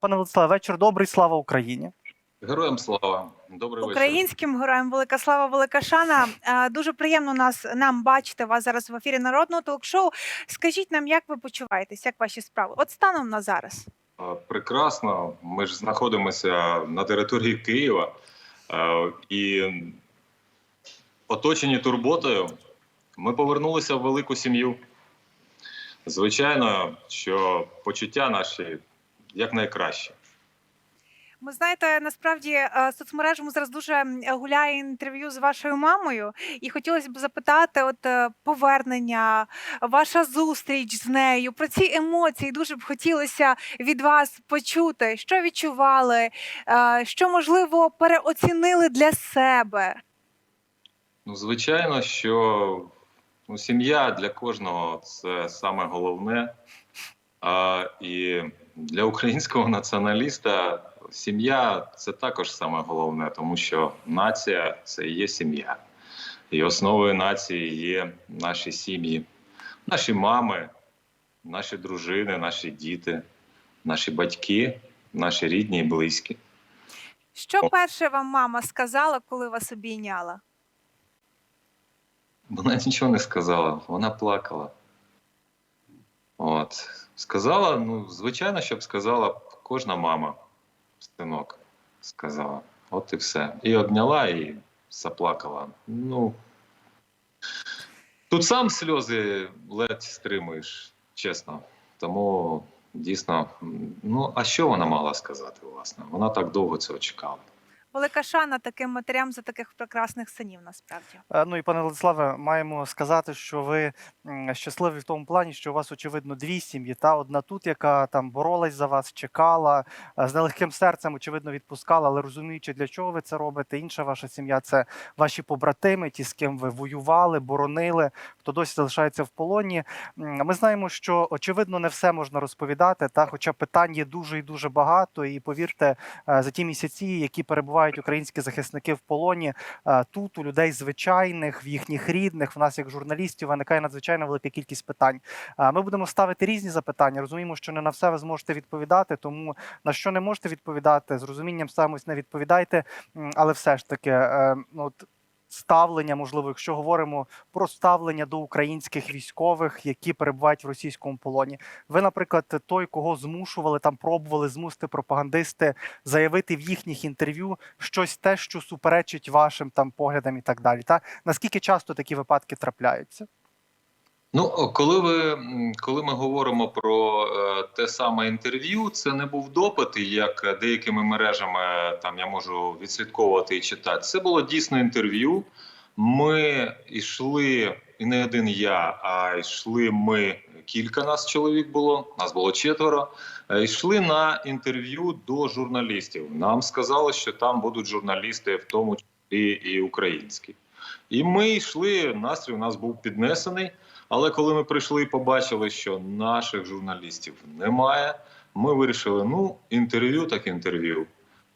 Пане Владиславе, вечір добрий, слава Україні. Героям слава, добрий вечір. Українським героям велика слава, велика шана. Е, Дуже приємно нас нам бачити вас зараз в ефірі народного толк-шоу. Скажіть нам, як ви почуваєтесь, як ваші справи? От станом на зараз. Прекрасно. Ми ж знаходимося на території Києва і оточені турботою. Ми повернулися в велику сім'ю. Звичайно, що почуття наші якнайкраще. Ви знаєте, насправді е, соцмережами зараз дуже гуляє інтерв'ю з вашою мамою, і хотілося б запитати, от е, повернення, ваша зустріч з нею, про ці емоції дуже б хотілося від вас почути, що відчували, е, що можливо переоцінили для себе. Ну, звичайно, що ну, сім'я для кожного це саме головне. А, і для українського націоналіста сім'я це також саме головне, тому що нація це і є сім'я. І основою нації є наші сім'ї, наші мами, наші дружини, наші діти, наші батьки, наші рідні і близькі. Що перше вам мама сказала, коли вас обійняла? Вона нічого не сказала, вона плакала. От. Сказала, ну, звичайно, щоб сказала кожна мама, синок, сказала. От і все. І обняла, і заплакала. Ну. Тут сам сльози ледь стримуєш, чесно. Тому дійсно, ну а що вона могла сказати, власне? Вона так довго цього чекала. Велика шана таким матерям за таких прекрасних синів, насправді. Е, Ну і пане Владиславе, маємо сказати, що ви щасливі в тому плані, що у вас очевидно дві сім'ї. Та одна тут, яка там боролась за вас, чекала е, з нелегким серцем, очевидно, відпускала, але розуміючи, для чого ви це робите. Інша ваша сім'я це ваші побратими, ті, з ким ви воювали, боронили, хто досі залишається в полоні. Ми знаємо, що очевидно не все можна розповідати, та хоча питань є дуже і дуже багато. І повірте, е, за ті місяці, які перебувають українські захисники в полоні, е, тут у людей звичайних, в їхніх рідних, в нас як журналістів виникає надзвичайно велика кількість питань. Е, Ми будемо ставити різні запитання. Розуміємо, що не на все ви зможете відповідати, тому на що не можете відповідати, з розумінням ставимось, не відповідайте. Але все ж таки, е, ну, от ставлення, можливо, якщо говоримо про ставлення до українських військових, які перебувають в російському полоні. Ви, наприклад, той, кого змушували там, пробували змусити пропагандисти заявити в їхніх інтерв'ю щось те, що суперечить вашим там поглядам і так далі. Та наскільки часто такі випадки трапляються? Ну, коли ви коли ми говоримо про е, те саме інтерв'ю, це не був допит, як деякими мережами там я можу відслідковувати і читати. Це було дійсно інтерв'ю. Ми йшли, і не один я, а йшли ми. Кілька нас чоловік було, нас було четверо. е, Йшли на інтерв'ю до журналістів. Нам сказали, що там будуть журналісти, в тому числі і українські. І ми йшли. Настрій у нас був піднесений. Але коли ми прийшли і побачили, що наших журналістів немає, ми вирішили: ну, інтерв'ю так інтерв'ю.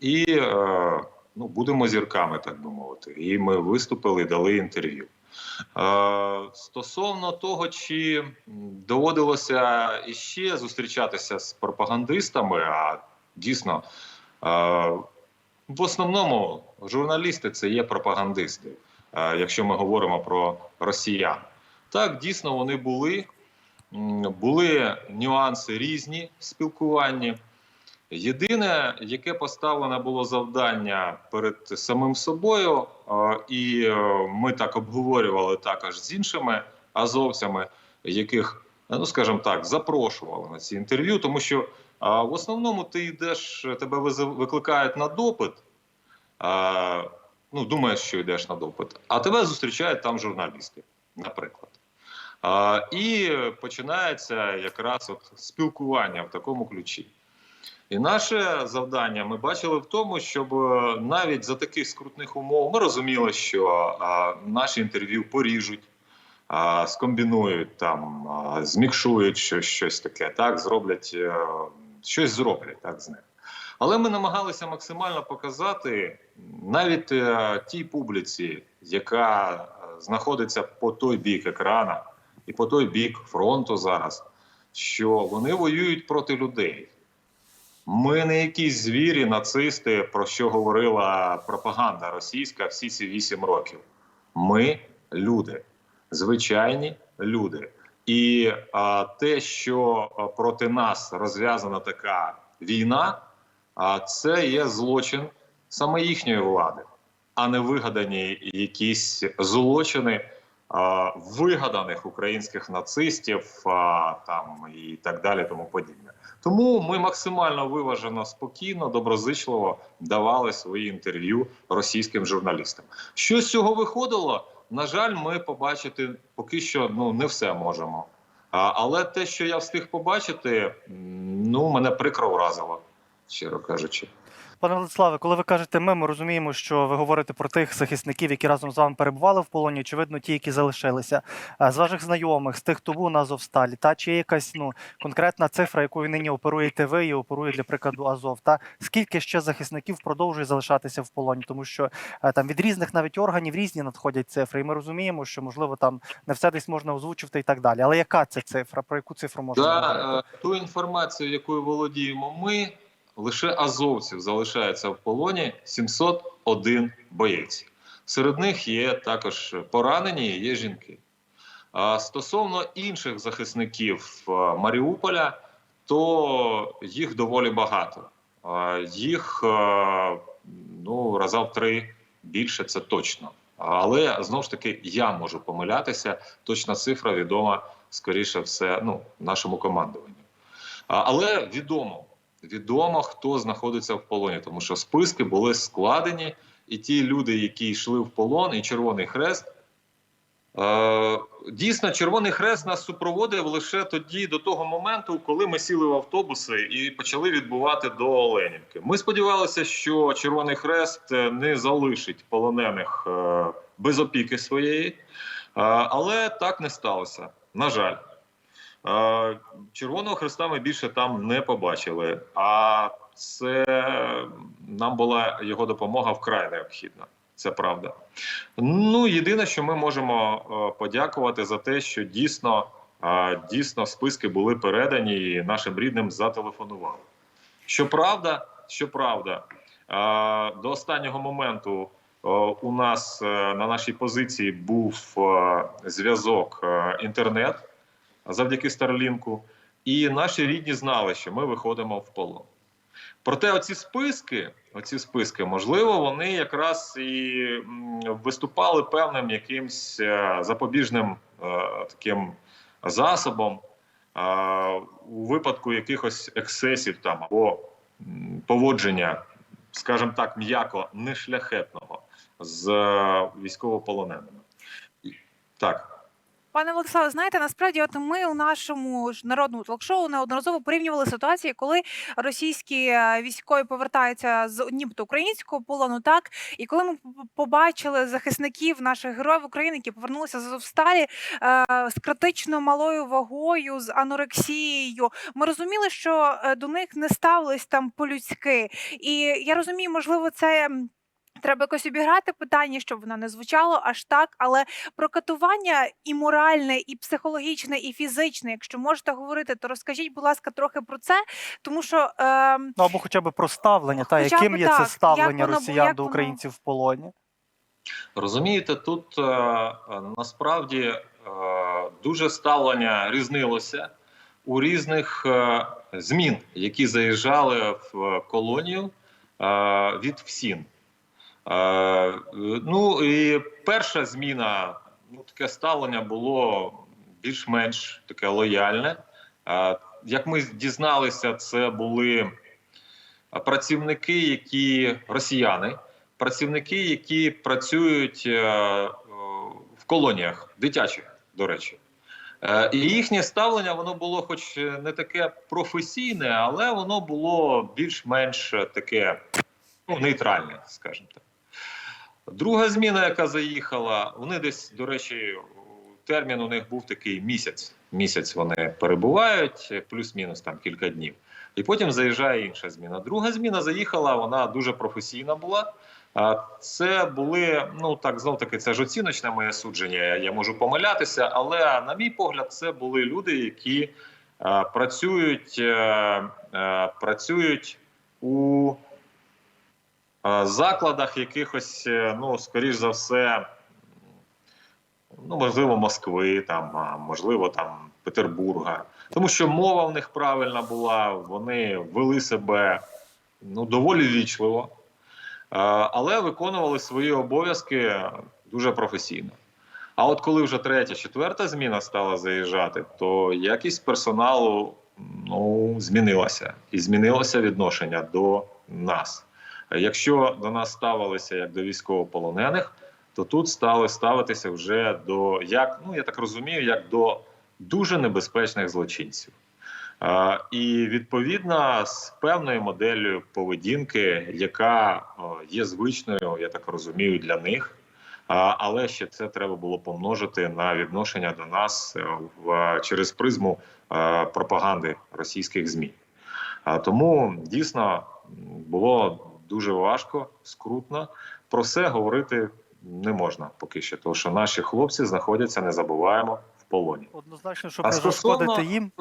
І е, ну, будемо зірками, так би мовити. І ми виступили дали інтерв'ю. Е, стосовно того, чи доводилося іще зустрічатися з пропагандистами, а дійсно, е, в основному журналісти це є пропагандисти, якщо ми говоримо про росіян. Так, дійсно, вони були. Були нюанси різні в спілкуванні. Єдине, яке поставлене було завдання перед самим собою, е, і е, ми так обговорювали також з іншими азовцями, яких, е, ну скажімо так, запрошували на ці інтерв'ю, тому що е, в основному ти йдеш, тебе викликають на допит. Е, Ну, думаєш, що йдеш на допит, а тебе зустрічають там журналісти, наприклад. А, і починається якраз от спілкування в такому ключі. І наше завдання ми бачили в тому, щоб е, навіть за таких скрутних умов ми розуміли, що а, наші інтерв'ю поріжуть, а, скомбінують там, а, змікшують щось, щось таке, так зроблять е, щось зроблять так з них. Але ми намагалися максимально показати навіть е, тій публіці, яка е, знаходиться по той бік екрана і по той бік фронту зараз, що вони воюють проти людей. Ми не якісь звірі, нацисти, про що говорила пропаганда російська всі ці вісім років. Ми люди, звичайні люди. І а, те, що проти нас розв'язана така війна, а це є злочин саме їхньої влади, а не вигадані якісь злочини а, вигаданих українських нацистів а, там і так далі, тому подібне. Тому ми максимально виважено, спокійно, доброзичливо давали свої інтерв'ю російським журналістам. Що з цього виходило? На жаль, ми побачити поки що ну не все можемо. А, але те, що я встиг побачити, ну мене прикро вразило, щиро кажучи. Пане Владиславе, коли ви кажете ми, ми розуміємо, що ви говорите про тих захисників, які разом з вами перебували в полоні, очевидно, ті, які залишилися. З ваших знайомих, з тих, хто був на Азовсталі, та чи є якась ну конкретна цифра, якою нині оперуєте ви і оперує для прикладу Азов? Та скільки ще захисників продовжує залишатися в полоні? Тому що там від різних навіть органів різні надходять цифри, і ми розуміємо, що можливо там не все десь можна озвучувати і так далі. Але яка це цифра? Про яку цифру можна? Да, е, ту інформацію, якою володіємо ми, лише азовців залишається в полоні 701 боєць. Серед них є також поранені, є жінки. А стосовно інших захисників Маріуполя, то їх доволі багато. Їх ну, раза в три більше, це точно. Але знову ж таки я можу помилятися. Точна цифра відома, скоріше все, ну, нашому командуванню. Але відомо, відомо, хто знаходиться в полоні, тому що списки були складені, і ті люди, які йшли в полон, і Червоний Хрест. Е, дійсно, Червоний Хрест нас супроводив лише тоді, до того моменту, коли ми сіли в автобуси і почали відбувати до Оленівки. Ми сподівалися, що Червоний Хрест е, не залишить полонених е, без опіки своєї, е, але так не сталося. На жаль. Червоного Хреста ми більше там не побачили. А це нам була його допомога вкрай необхідна. Це правда. Ну, єдине, що ми можемо е, подякувати за те, що дійсно, е, дійсно списки були передані і нашим рідним зателефонували. Щоправда, щоправда, е, до останнього моменту у нас на нашій позиції був зв'язок інтернет завдяки Старлінку, і наші рідні знали, що ми виходимо в полон. Проте, оці списки, оці списки, можливо, вони якраз і виступали певним якимсь е, запобіжним е, таким засобом у випадку якихось ексцесів там або поводження, скажімо так, м'яко нешляхетного з е, військовополоненими. Так. Пане Владиславе, знаєте, насправді, от ми у нашому ж народному ток-шоу неодноразово порівнювали ситуації, коли російські е, військові повертаються з нібито українського полону, так і коли ми побачили захисників наших героїв України, які повернулися з Азовсталі е, з критично малою вагою, з анорексією, ми розуміли, що е, до них не ставились там по-людськи. І я розумію, можливо, це. Треба якось обіграти питання, щоб воно не звучало аж так, але про катування і моральне, і психологічне, і фізичне. Якщо можете говорити, то розкажіть, будь ласка, трохи про це, тому що е, Ну або хоча б про ставлення, та Хоча яким є так, це як ставлення воно росіян як до воно- українців в полоні? Розумієте, тут е, е, насправді е, дуже ставлення різнилося у різних е, змін, які заїжджали в колонію е, від ФСІН. Е, ну і перша зміна, ну таке ставлення було більш-менш таке лояльне. Як ми дізналися, це були працівники, які росіяни, працівники, які працюють е, в колоніях дитячих, до речі. Е, І їхнє ставлення воно було, хоч не таке професійне, але воно було більш-менш таке ну, нейтральне, скажімо так. Друга зміна, яка заїхала, вони десь, до речі, термін у них був такий місяць. Місяць вони перебувають, плюс-мінус там кілька днів. І потім заїжджає інша зміна. Друга зміна заїхала, вона дуже професійна була. Це були, ну так знов таки, це ж оціночне моє судження. Я можу помилятися, але на мій погляд, це були люди, які е, працюють е, працюють у закладах якихось, е, ну, скоріш за все, ну, можливо, Москви, там, можливо, там Петербурга. Тому що мова в них правильна була, вони вели себе ну, доволі вічливо, е, але виконували свої обов'язки дуже професійно. А от коли вже третя, четверта зміна стала заїжджати, то якість персоналу ну, змінилася. І змінилося відношення до нас. Якщо до нас ставилися як до військовополонених, то тут стали ставитися вже до як, ну я так розумію, як до дуже небезпечних злочинців. І відповідно з певною моделлю поведінки, яка є звичною, я так розумію, для них. Але ще це треба було помножити на відношення до нас е, в через призму е, пропаганди російських змі. Тому дійсно було дуже важко, скрутно. Про це говорити не можна поки що, тому що наші хлопці знаходяться, не забуваємо, в полоні. Однозначно, щоб не зашкодити їм.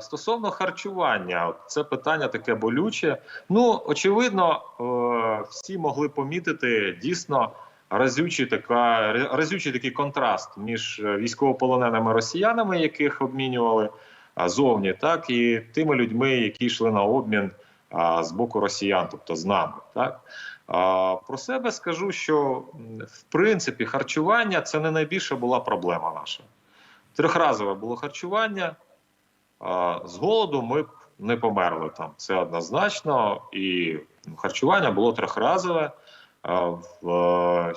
Стосовно харчування, це питання таке болюче. Ну очевидно, е, всі могли помітити дійсно разючий така разючий такий контраст між е, військовополоненими росіянами, яких обмінювали зовні, так і тими людьми, які йшли на обмін з боку росіян, тобто з нами. Так про себе скажу, що в принципі харчування це не найбільша була проблема наша. Трьохразове було харчування. З голоду ми б не померли там. Це однозначно. І ну, харчування було трьохразове. Е,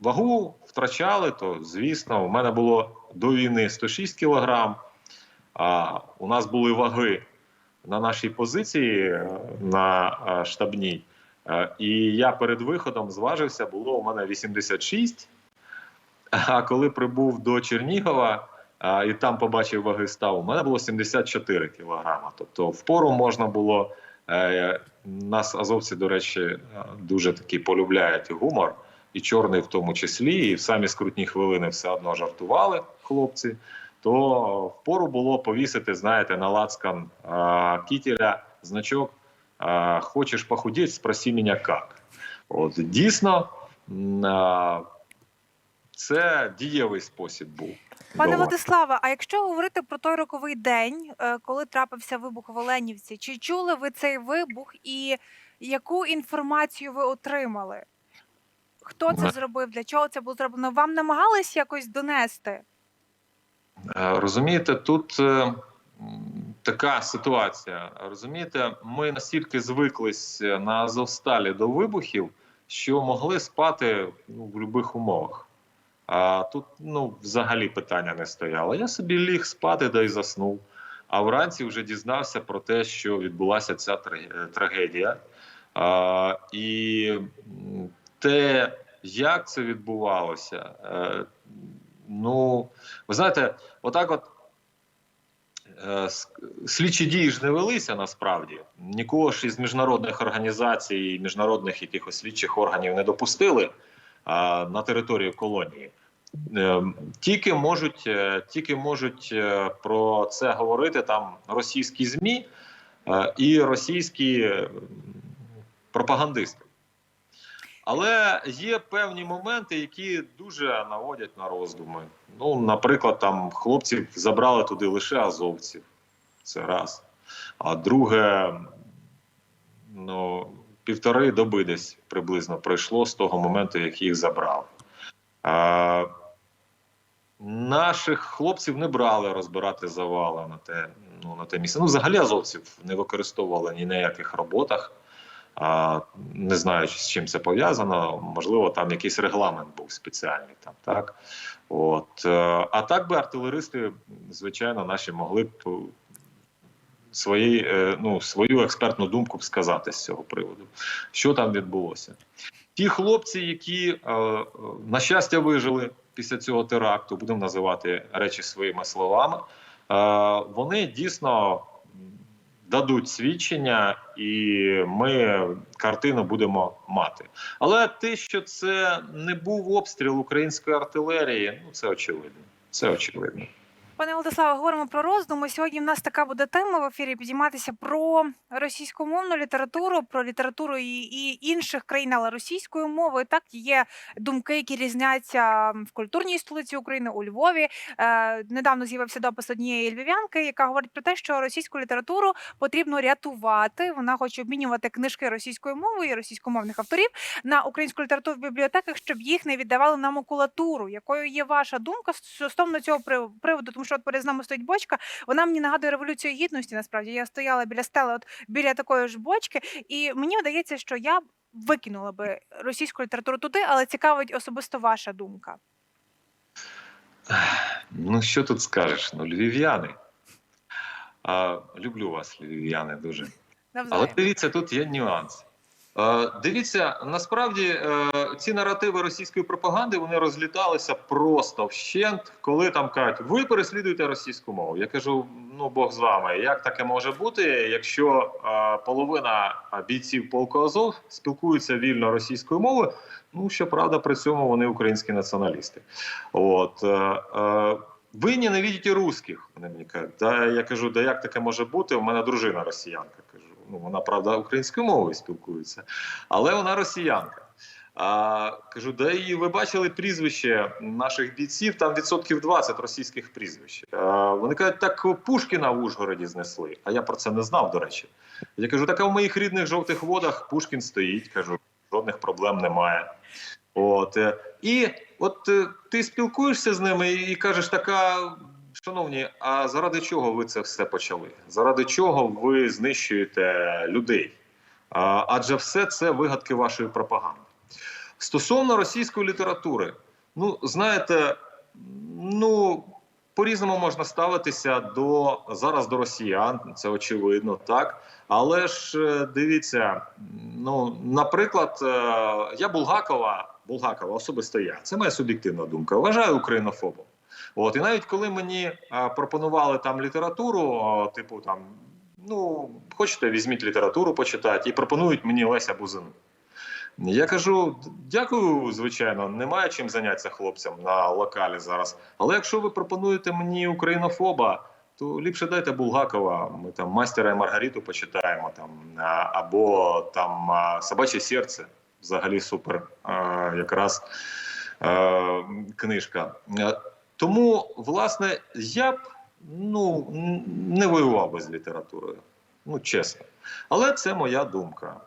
вагу втрачали, то звісно, у мене було до війни 106 кілограм. А у нас були ваги на нашій позиції е, на е, штабній. Е, І я перед виходом зважився, було у мене 86. А коли прибув до Чернігова, і там побачив ваги став. У мене було 74 кілограма. Тобто, впору можна було. Нас азовці, до речі, дуже такі полюбляють гумор, і чорний в тому числі, і в самі скрутні хвилини все одно жартували хлопці. То впору було повісити, знаєте, на лацкан е, кітеля значок е, Хочеш похудеть, спроси мене як. От дійсно. е, це дієвий спосіб був. Пане. Владиславе, а якщо говорити про той роковий день, е, коли трапився вибух в Оленівці, чи чули ви цей вибух і яку інформацію ви отримали? Хто це зробив? Для чого це було зроблено? Вам намагались якось донести? Е, Розумієте, тут е, така ситуація. Розумієте, ми настільки звиклись е, на Азовсталі до вибухів, що могли спати ну, в будь-яких умовах. А тут ну, взагалі питання не стояло. Я собі ліг спати да й заснув. А вранці вже дізнався про те, що відбулася ця трагедія. А, і те, як це відбувалося, ну, ви знаєте, отак от е, слідчі дії ж не велися насправді. Нікого ж із міжнародних організацій, міжнародних якихось слідчих органів не допустили а, на територію колонії. Е, Тільки можуть, е, тільки можуть про це говорити там російські ЗМІ і російські пропагандисти. Але є певні моменти, які дуже наводять на роздуми. Ну, наприклад, там хлопців забрали туди лише азовців. Це раз. А друге, ну, півтори доби десь приблизно пройшло з того моменту, як їх забрали. А, наших хлопців не брали розбирати завали на те, ну, на те місце. Ну, взагалі азовців не використовували ні на яких роботах. Не знаю, з чим це пов'язано. Можливо, там якийсь регламент був спеціальний. Там, так? От. е, А так би артилеристи, звичайно, наші могли б е, свої, е, ну, свою експертну думку б сказати з цього приводу, що там відбулося. Ті хлопці, які, на щастя, вижили після цього теракту, будемо називати речі своїми словами, вони дійсно дадуть свідчення, і ми картину будемо мати. Але те, що це не був обстріл української артилерії, ну це очевидно. Це очевидно. Пане Владиславе, говоримо про роздуми. Сьогодні в нас така буде тема в ефірі підійматися про російськомовну літературу, про літературу і, і інших країн, але російською мовою. Так є думки, які різняться в культурній столиці України у Львові. Е, недавно з'явився допис однієї львів'янки, яка говорить про те, що російську літературу потрібно рятувати. Вона хоче обмінювати книжки російською мовою і російськомовних авторів на українську літературу в бібліотеках, щоб їх не віддавали на макулатуру. Якою є ваша думка стосовно цього приводу? Тому що от перед нами стоїть бочка. Вона мені нагадує революцію гідності. Насправді я стояла біля стели, от біля такої ж бочки, і мені видається, що я викинула би російську літературу туди, але цікавить особисто ваша думка. Ну що тут скажеш? Ну, львів'яни. А, люблю вас, львів'яни, дуже. Але дивіться, тут є нюанс. Е, Дивіться, насправді е, ці наративи російської пропаганди вони розліталися просто вщент, коли там кажуть, ви переслідуєте російську мову. Я кажу: ну Бог з вами, як таке може бути, якщо е, половина бійців полку Азов спілкуються вільно російською мовою? Ну щоправда, при цьому вони українські націоналісти. От ви ненавидите русських. Вони мені кажуть, да я кажу, да як таке може бути? У мене дружина росіянка. Ну вона правда українською мовою спілкується, але вона росіянка. А, кажу, да і ви бачили прізвище наших бійців, там відсотків 20 російських прізвищ. А, вони кажуть, так Пушкіна в Ужгороді знесли. А я про це не знав, до речі. Я кажу, так а в моїх рідних жовтих водах Пушкін стоїть. Кажу, жодних проблем немає. От е, і от е, ти спілкуєшся з ними і кажеш, така. Шановні, а заради чого ви це все почали? Заради чого ви знищуєте людей? Адже все це вигадки вашої пропаганди. Стосовно російської літератури, ну знаєте, ну по-різному можна ставитися до зараз до росіян, це очевидно, так. Але ж е, дивіться, ну наприклад, е, я Булгакова, Булгакова, особисто я, це моя суб'єктивна думка. Вважаю українофобом. От і навіть коли мені пропонували там літературу, типу там, ну хочете, візьміть літературу, почитати, і пропонують мені Леся Бузину. Я кажу: дякую, звичайно, немає чим зайнятися хлопцям на локалі зараз. Але якщо ви пропонуєте мені українофоба, то ліпше дайте Булгакова. Ми там мастера і Маргариту почитаємо там, або там собаче серце. Взагалі супер якраз книжка. Тому, власне, я б ну, не воював би з літературою. Ну, чесно. Але це моя думка.